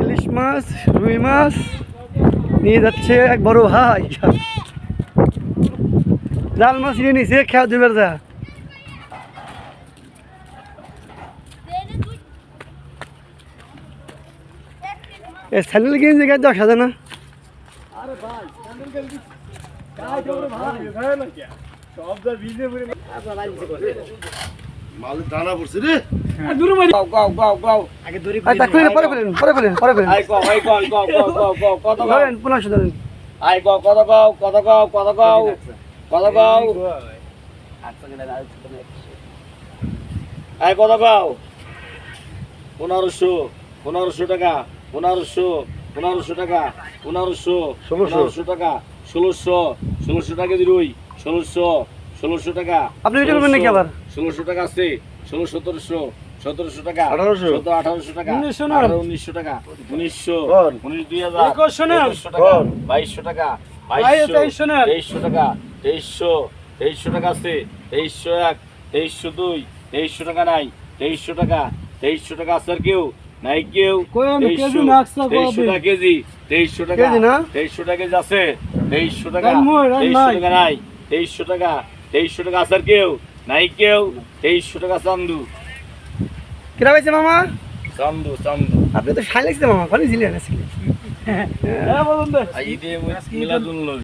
ইলিশ মাছ রুই মাছ নিয়ে যাচ্ছে এক বড় ভাই। জাল মাছ নিয়ে নিছে খেয়া দুবার যা। এ স্যান্ডেল কিনে জায়গায় দশ হাজার না? মালের দানা পড়ছে রে। গাও গাও গাও গাও। আগে দড়ি আর তা খুলেন পরে খুলেন পরে খুলেন পরে আই গাও আই গাও গাও গাও গাও গাও কত গাও? ধরেন পনেরোশো ধরেন। আই গাও কত গাও কত গাও কত গাও কত গাও? আই কত গাও? পনেরোশো পনেরোশো টাকা পনেরোশো পনেরোশো টাকা পনেরোশো ষোলোশো। পনেরোশো টাকা ষোলোশো ষোলোশো টাকা দিলুই ষোলোশো ষোলোশো টাকা। আপনি এটা করবেন নাকি আবার? ষোলোশো টাকা আছে। ষোলো সতেরোশো সতেরোশো টাকা। আঠারোশো। সতেরো আঠারোশো টাকা। উনিশশো না। আঠারো উনিশশো টাকা। উনিশশো উনিশ দুই হাজার। একুশশো টাকা। বল। বাইশশো টাকা। বাইশশো তেইশশো টাকা। তেইশশো তেইশশো টাকা আছে। তেইশশো এক তেইশশো দুই। তেইশশো টাকা নাই। তেইশশো টাকা। তেইশশো টাকা আছে আর কেউ? নাই কেউ? তেইশশো। টাকা কেজি। তেইশশো টাকা। কেজি তেইশশো টাকা কেজি আছে। তেইশশো টাকা। তেইশশো টাকা নাই। তেইশশো টাকা। তেইশশো টাকা আছে আর কেউ? নাই কেউ? তেইশশো টাকা চান্দু। কিরা পাইছে মামা? চান্দু চান্দু। আপনি তো সাই লাগছে মামা জিলে নাছিলে হ্যাঁ বলুন তো। ঈদে মিলাদুল নবী।